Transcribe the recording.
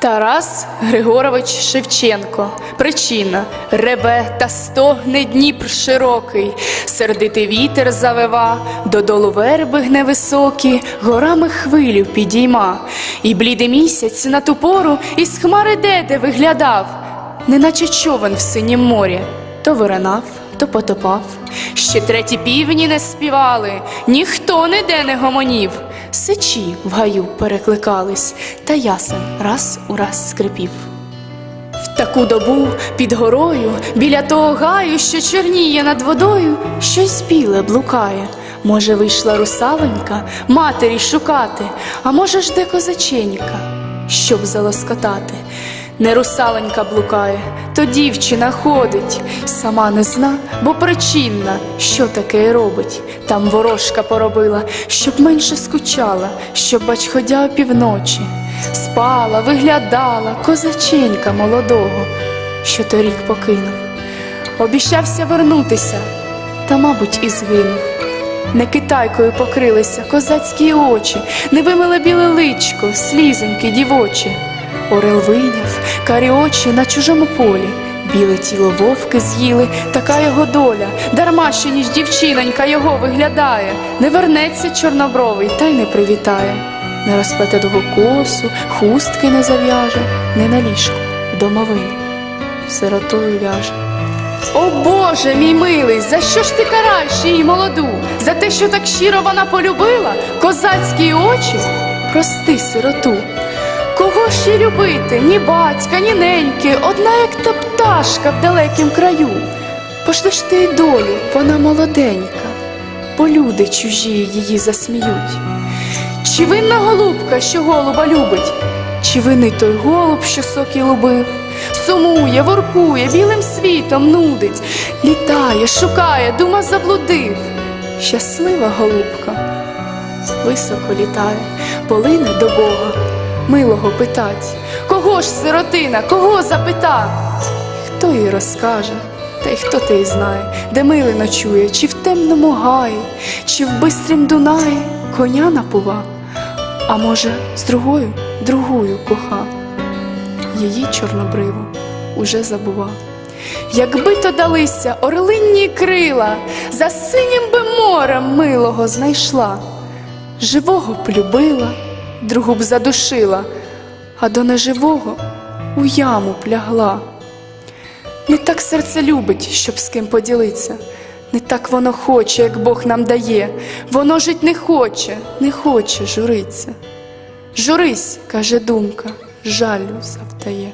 Тарас Григорович Шевченко. Причина. Реве та стогне Дніпр широкий, сердитий вітер завива, додолу верби гне високі, горами хвилю підійма, і блідий місяць на ту пору із хмари деде виглядав, неначе човен в синім морі, то виринав, то потопав. Ще треті півні не співали, ніхто ніде не гомонів. Сичі в гаю перекликались, та ясен раз у раз скрипів. В таку добу під горою, біля того гаю, що чорніє над водою, щось біле блукає. Може, вийшла русалонька матері шукати, а може ж де козаченька, щоб залоскотати. Не русалонька блукає, то дівчина ходить, сама не зна, бо причинна, що таке робить. Там ворожка поробила, щоб менше скучала, щоб бач ходя опівночі. Спала, виглядала козаченька молодого, що торік покинув. Обіщався вернутися, та, мабуть, і згинув. Не китайкою покрилися козацькі очі, не вимиле біле личко, слізоньки дівочі. Орел виняв, карі очі на чужому полі, біле тіло вовки з'їли, така його доля, дарма що ніж дівчинонька його виглядає, не вернеться чорнобровий та й не привітає, не розплете довгу косу, хустки не зав'яже, не на ліжку, в домовину, сиротою ляже. О Боже, мій милий, за що ж ти караєш її молоду? За те, що так щиро вона полюбила козацькі очі? Прости, сироту. Кого їй любити? Ні батька, ні неньки, одна як та пташка в далекім краю. Пошли ж ти й долю, вона молоденька, бо люди чужі її засміють. Чи винна голубка, що голуба любить? Чи винний той голуб, що соки лубив? Сумує, воркує, білим світом нудить, літає, шукає, дума заблудив. Щаслива голубка високо літає, полине до Бога, милого питать, кого ж сиротина, кого запита? Хто їй розкаже, та й хто те й знає, де мили ночує, чи в темному гаї, чи в бистрім Дунаї. Коня напува, а може, з другою, другою коха, її чорнобриву уже забува. Якби то далися орлинні крила, за синім би морем милого знайшла, живого б любила, другу б задушила, а до неживого у яму плягла. Не так серце любить, щоб з ким поділиться, не так воно хоче, як Бог нам дає, воно жить не хоче, не хоче журиться. Журись, каже думка, жалю завдає.